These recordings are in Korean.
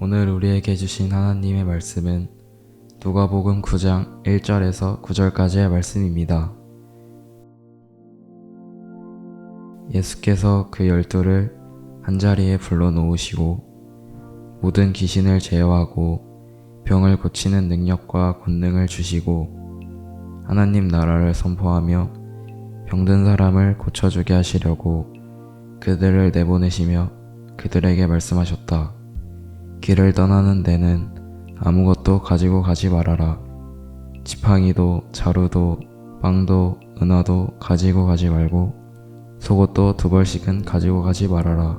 오늘 우리에게 주신 하나님의 말씀은 누가복음 9장 1절에서 9절까지의 말씀입니다. 예수께서 그 열두를 한자리에 불러 놓으시고 모든 귀신을 제어하고 병을 고치는 능력과 권능을 주시고 하나님 나라를 선포하며 병든 사람을 고쳐주게 하시려고 그들을 내보내시며 그들에게 말씀하셨다. 길을 떠나는 데는 아무것도 가지고 가지 말아라. 지팡이도 자루도 빵도 은화도 가지고 가지 말고 속옷도 두 벌씩은 가지고 가지 말아라.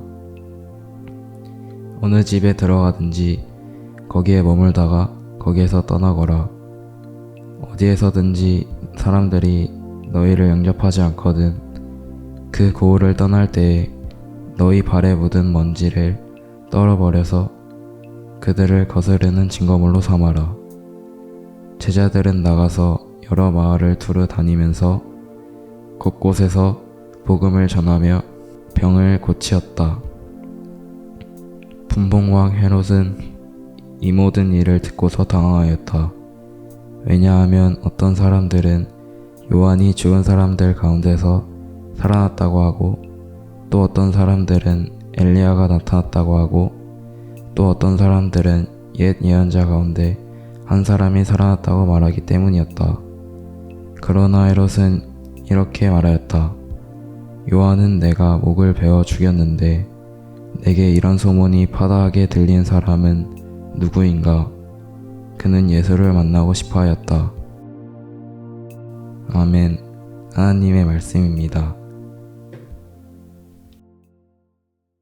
어느 집에 들어가든지 거기에 머물다가 거기에서 떠나거라. 어디에서든지 사람들이 너희를 영접하지 않거든 그 고을을 떠날 때에 너희 발에 묻은 먼지를 떨어버려서 그들을 거스르는 증거물로 삼아라. 제자들은 나가서 여러 마을을 두루 다니면서 곳곳에서 복음을 전하며 병을 고치었다. 분봉왕 헤롯은 이 모든 일을 듣고서 당황하였다. 왜냐하면 어떤 사람들은 요한이 죽은 사람들 가운데서 살아났다고 하고 또 어떤 사람들은 엘리야가 나타났다고 하고 또 어떤 사람들은 옛 예언자 가운데 한 사람이 살아났다고 말하기 때문이었다. 그러나 헤롯은 이렇게 말하였다. 요한은 내가 목을 베어 죽였는데 내게 이런 소문이 파다하게 들린 사람은 누구인가? 그는 예수를 만나고 싶어 하였다. 아멘. 하나님의 말씀입니다.